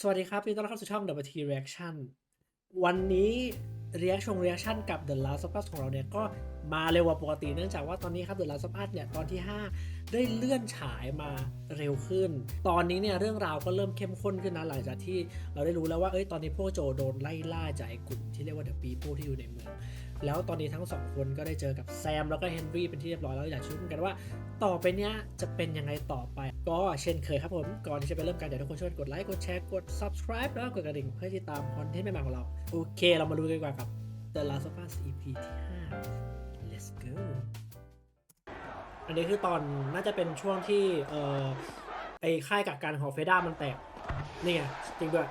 สวัสดีครับยินดีต้อนรับเข้าสู่ช่อง The t Reaction วันนี้ Reaction Reaction กับ The Last of Us ของเราเนี่ยก็มาเร็วกว่าปกติเนื่องจากว่าตอนนี้ครับ The Last of Us เนี่ยตอนที่ 5 ได้เลื่อนฉายมาเร็วขึ้น ตอนนี้เนี่ยเรื่องราวก็เริ่มเข้มข้นขึ้นนะหลังจากที่เราได้รู้แล้วว่าเอ้ยตอนนี้พวกโจโดนไล่ล่าจากไอ้กลุ่มที่เรียกว่า The People ที่อยู่ในเมือง แล้วตอนนี้ทั้งสองคนก็ได้เจอกับแซมแล้วก็เฮนรี่เป็นที่เรียบร้อยแล้วอยากชวนกันว่า ต่อไปเนี้ยจะเป็นยังไงต่อไป ก็เช่นเคยครับผม ก่อนที่จะไปเริ่มกันเดี๋ยวทุกคนช่วยกดไลค์กดแชร์กด subscribe แล้วก็กดกระดิ่งเพื่อติดตามคอนเทนต์ใหม่ๆของเรา โอเค เรามาดูกันดีกว่ากับ The Last of Us EP ที่5 let's go อันนี้คือตอนน่าจะเป็นช่วงที่เอ่อไอ้ค่ายกักกันของเฟด้ามันแตก นี่ไงจริงด้วย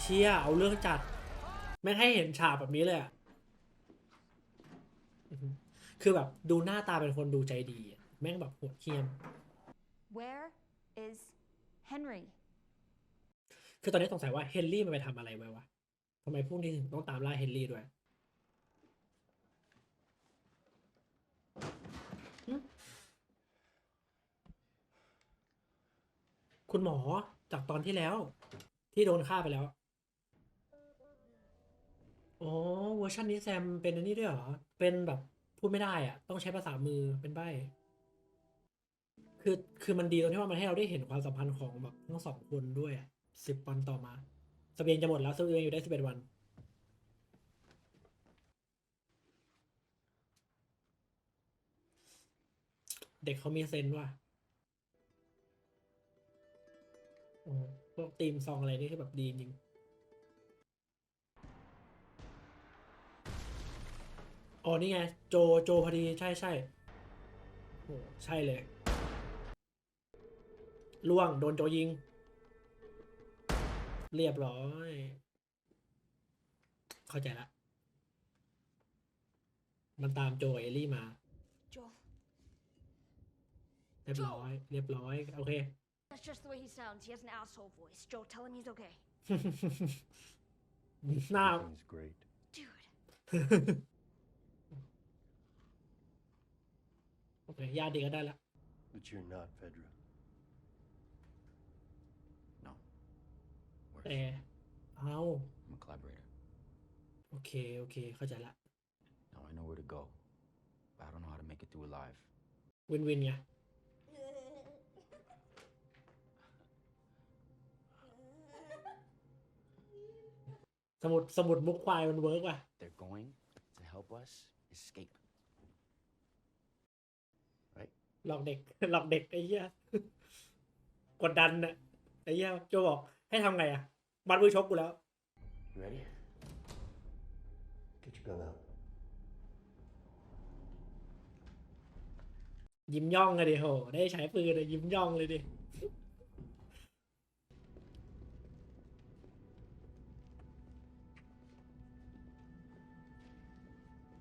เชี่ยเอาเรื่องจัดแม่ให้เห็นฉากแบบนี้เลยอะคือแบบดูหน้าตาเป็นคนดูใจดี แม่งแบบโหดเหี้ยม Where is Henry? คือตอนนี้สงสัยว่าเฮนรี่มันไปทำอะไรไว้วะทำไมพวกนี้ถึงต้องตามล่าเฮนรี่ด้วยคุณหมอจากตอนที่แล้ว ที่โดนฆ่าไปแล้ว อ๋อเวอร์ชันนี้แซมเป็นอันนี้ด้วยเหรอ เป็นแบบพูดไม่ได้อะต้องใช้ภาษามือเป็นใบ้ คือคือมันดีตรงที่ว่ามันให้เราได้เห็นความสัมพันธ์ของแบบทั้งสองคนด้วยอะสิบวันต่อมาสเสบียงจะหมดแล้วสเสบียงอยู่ได้สิบเอ็ดวัน เด็กเขามีเซนว่ะโอ้พวกตีมซองอะไรนี่คือแบบดีจริงอ๋อนี่ไง โจโจพอดีใช่ใช่โอ้ใช่เลย ล่วงโดนโจยิง เรียบร้อย เข้าใจละ มันตามโจกับเอลลี่มา Joel. เรียบร้อย เรียบร้อย โอเค That's just the way he sounds. He has an asshole voice. Joel, tell him he's okay. หน้า Everything's great. Dude. โอเคญาติดีก็ได้ละ But you're not Fedra. Worse. แต่เอา I'm a collaborator. โอเค โอเค เข้าใจละ Now I know where to go, but I don't know how to make it through alive. วินวินไง สมุด สมุดมุกควายมันเวิร์กว่ะ They're going to help us escape. Right? หลอกเด็ก หลอกเด็กไอ้เหี้ย กดดันน่ะไอ้เหี้ยโจบอก ให้ทำไงอะ มัดมือชกกูแล้ว You ready? Get your gun out. ยิ้มย่องเลยดิโห ได้ใช้ปืนเลยยิ้มย่องเลยดิ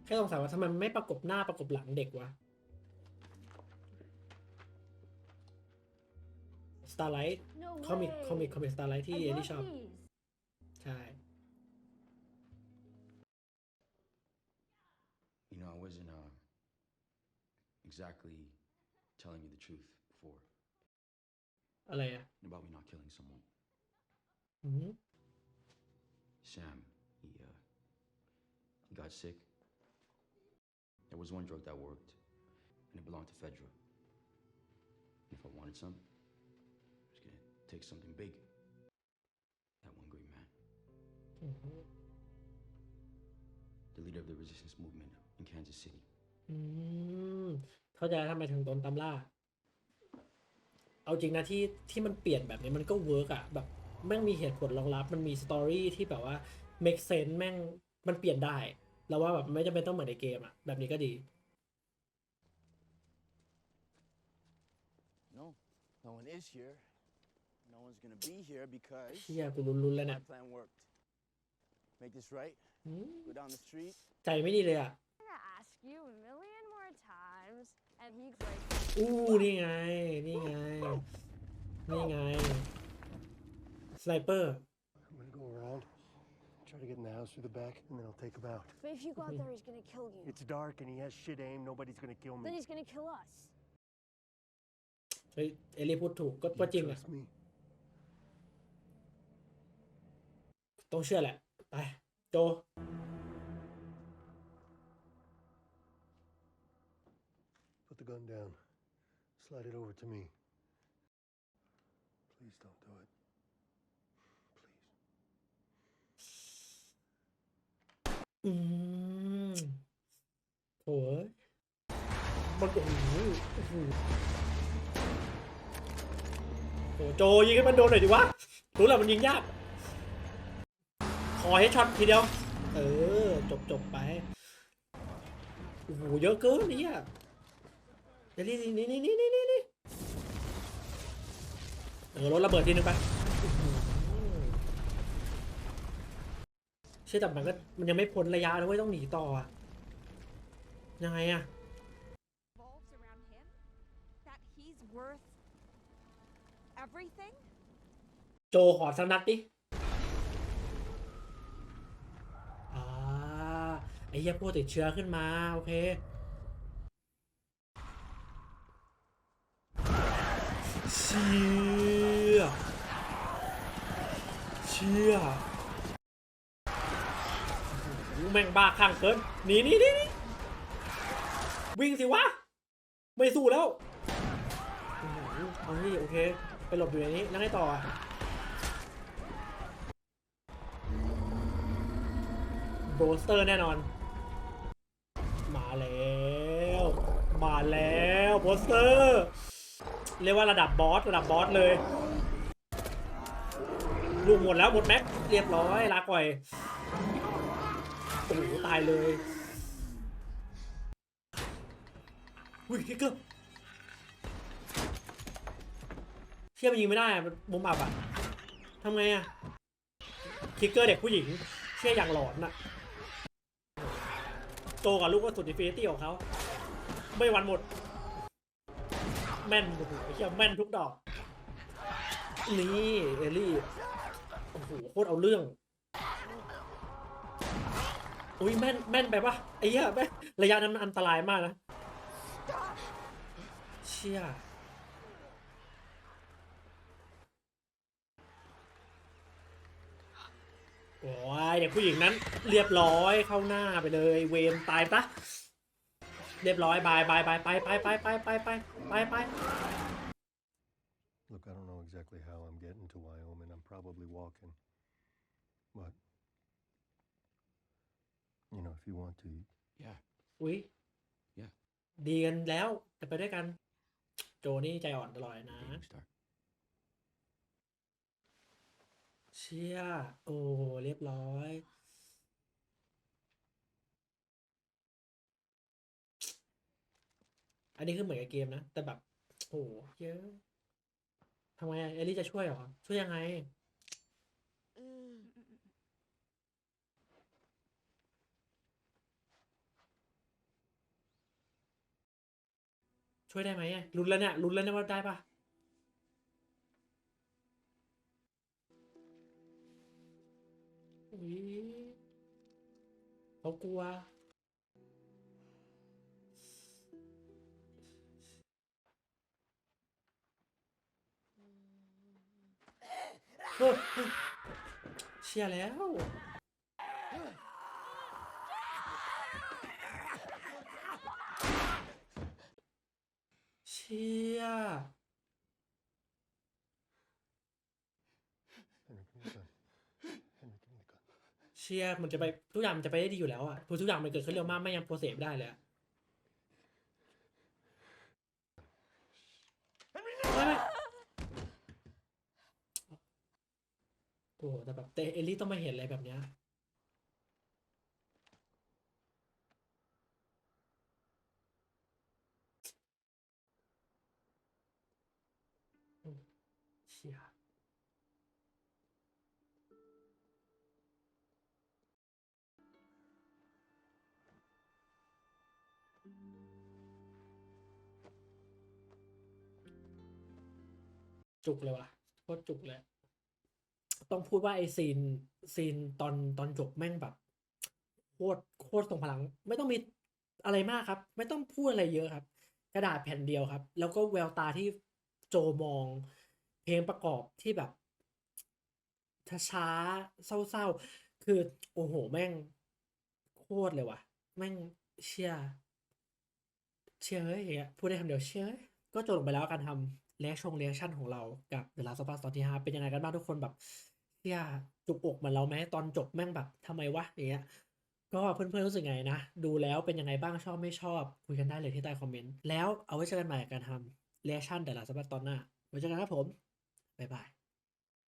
แค่สงสัยว่าทำไมมันไม่ประกบหน้าประกบหลังเด็กวะ Starlight No เขามีเขามีเขามี Starlight ที่ I เอ love ลี่ชอบ these. ใช่ You know, I wasn't uh, exactly telling you the truth before อะไรอ่ะ about me not killing someone. อือหือ Sam, he uh, he got sick. There was one drug that worked, and it belonged to Fedra. And if I wanted some, I was gonna take something big. That one great man, อือหือ the leader of the resistance movement in Kansas City. อืมเข้าใจแล้วทำไมถึงโดนตามล่า เอาจริงนะที่ที่มันเปลี่ยนแบบนี้มันก็เวิร์กอะแบบแม่งมีเหตุผลรองรับ มันมีสตอรี่ที่แบบว่า make sense แม่งมันเปลี่ยนได้ แล้วว่าแบบไม่จำเป็นต้องเหมือนในเกมอะแบบนี้ก็ดี No, no one is here. No one's gonna be here because เชี่ยกูลุ้นๆแล้ว my เนี่ย plan worked. Make this right, อืม go down the street. ใจไม่ดีเลยอะ I'm gonna ask you a million more times. And he's like, อู้นี่ไง นี่ไง นี่ไงสไนเปอร์ I'm gonna go around, try to get in the house through the back, and then I'll take him out. but if you go out there, he's gonna kill you. It's dark and he has shit aim. Nobody's gonna kill Then me. he's gonna kill us. เฮ้ยเอลี่พูดถูกก็ You ก็จริงอะ trust me? ต้องเชื่อแหละ ไป โจ Put the gun down. Slide it over to me. Please don't do it. Please. อืมโอ้ยมันโอ้โหโอ้โหโอ้โหโจยิงให้มันโดนหน่อยดิวะ รู้แหละมันยิงยากข อให้ช็อตทีเดียว เออ จบจบไป โอ้โห เยอะเกินนี่อะเดี๋ยวนี่นี่นี่นี่นี่นี่นี่เออรถระเบิดทีนึงไปอื้อหือเชื่อแต่มันก็มันยังไม่พ้นระยะนะเว้ยต้องหนีต่ออะยังไงอะ Revolves around him? That he's worth everything? โจขอสักนัดดิ อ่า ไอ้เหี้ยพวกติดเชื้อขึ้นมา โอเค เชี่ยเชี่อแม่งบ้าข้างเกินหนีหนีหนีวิ่งสิวะ ไม่สู้แล้วเอานี่โอเค ไปหลบอยู่ในนี้ แล้วไงต่อโบสเตอร์แน่นอน แล้ว มาแล้วโบสเตอร์เรียกว่าระดับบอสระดับบอสเลย ลูกหมดแล้วหมดแม็กเรียบร้อยลาก่อยโอ้โหตายเลยอุ้ยคิกเกอร์เชื่อมันยิงไม่ได้อะมุมอับอะทำไงอะคิกเกอร์เด็กผู้หญิงเชื่ออย่างหลอนอะ โตกับลูกก็สุดอิฟินิตี้ของเขาไม่หวันหมด แม่นโอ้โหเชื่อแม่นทุกดอก นี่เอลี่โอ้โหโคตรเอาเรื่องอุ้ยแม่นแม่นไปปะไอ้เหี้ยแม่ระยะนั้นมันอันตรายมากนะ เชี่ยโอ้ย เด็กผู้หญิงนั้น เรียบร้อยเข้าหน้าไปเลย เวนตายปะเรียบร้อยบายบายบายไปไปไปไปไปไปไปไป Look, I don't know exactly how I'm getting to Wyoming. I'm probably walking. But, you know, if you want to, Yeah. อุ้ย Yeah. ดีกันแล้วจะไปด้วยกัน โจนี่ใจอ่อนตลอดเลยนะ Gaming เชี่ย โอ้ เรียบร้อย อันนี้คือเหมือนกับเกมนะ แต่แบบ โอ้เยอะทำไมอะเอลลี่จะช่วยเหรอ ช่วยยังไงช่วยได้ไหมอะลุ้นแล้วเนี่ยลุ้นแล้วเนี่ยว่าได้ปะ 咦，好估啊。เราก呀 เชียร์มันจะไปทุกอย่างมันจะไปได้ดีอยู่แล้วอะคือทุกอย่างมันเกิดขึ้นเร็วมากไม่ยังโปรเซสไม่ได้เลยอะไม่ไม่โอ้โหแต่แบบแต่เอลลี่ต้องมาเห็นอะไรแบบเนี้ย จุกเลยว่ะโคตรจุกเลย ต้องพูดว่าไอซีนซีนตอนตอนจบแม่งแบบโคตรโคตรทรงพลัง ไม่ต้องมีอะไรมากครับ ไม่ต้องพูดอะไรเยอะครับ กระดาษแผ่นเดียวครับ แล้วก็แววตาที่โจมอง เพลงประกอบที่แบบช้าๆเศร้าๆ คือโอ้โหแม่งโคตรเลยว่ะ แม่งเชี่ยเชี่ยเฮ้ยอย่างเงี้ยพูดได้คำเดียวเชี่ยเฮ้ย ก็จบลงไปแล้วการทำเลชงเลชั่นของเรากับเดลราสปาสตอนที่ห้าเป็นยังไงกันบ้างทุกคนแบบเชี่ยจุกอกเหมือนเราไหมตอนจบแม่งแบบทำไมวะอย่างเงี้ยก็เพื่อนๆรู้สึกไงนะ ดูแล้วเป็นยังไงบ้างชอบไม่ชอบ คุยกันได้เลยที่ใต้คอมเมนต์ แล้วเอาไว้เจอกันใหม่การทำเลชั่น The Last of Us ตอนหน้าไว้เจอกันครับผมบ๊ายบาย